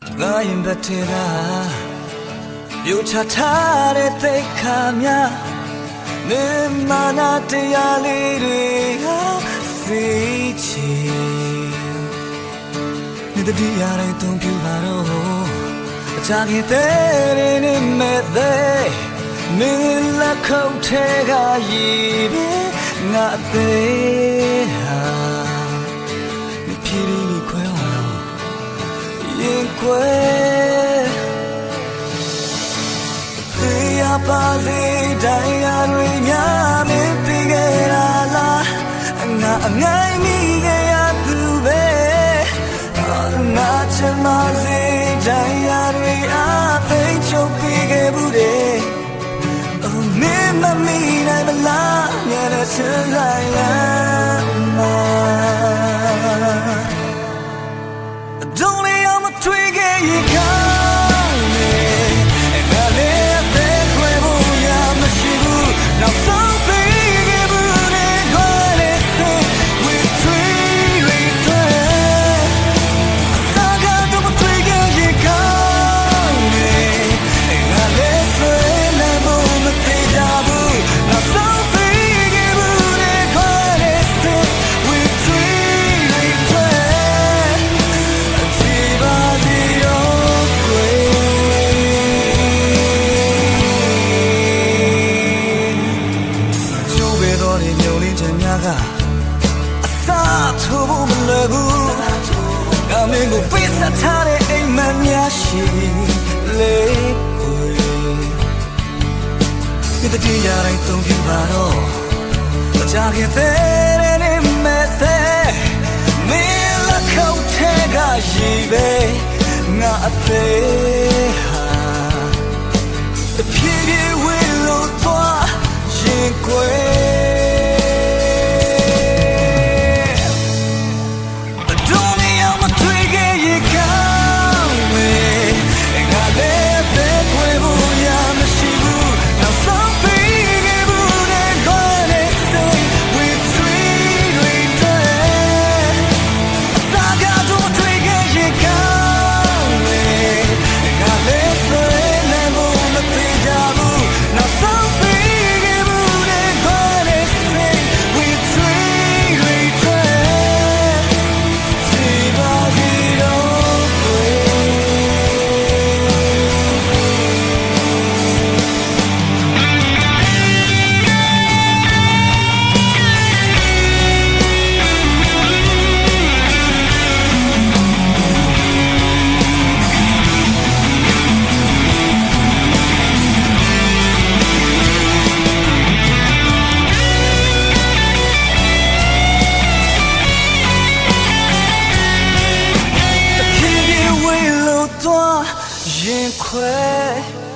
ငါရင်တစ်ထဲသာယူချထားတဲ့သိခါများနေမနာတရားလေးတွေဟာစေချေနေတတိယတိုင်းသုံးပြပါတော့အချာကြီးတဲ့နေမဲ့တဲ့နေလက်ခုတ်ထဲကရည်ပဲငါအသေးဟာမဖြစ် ရင်ခွဲဖေးရပါစေတိုင်းရတွေများမင်းပြေခဲ့တာလားအငါအငိုင်းမိခဲ့ရသူပဲအငါချင်ပါစေတိုင်းရတွေအားသိချုပ်ပြေခဲ့ဘူးတဲ့အိုမင်းမမိနိုင်မလားငါလည်းချင်လိုက်လား Don't 追给一个。 လေးချင်များကအစာထိုးဖို့မလွယ်ဘူးငါမင်းကိုပိတ်ဆက်ထားတဲ့အိမ်မက်များရှိလေကွယ်ဒီတည်းရတိုင်းသုံးပြပါတော့မကြခင်တဲ့နေမဲ့တဲ့မင်းလက်ခုပ်ထဲကရေပဲငါအသေး တဖြ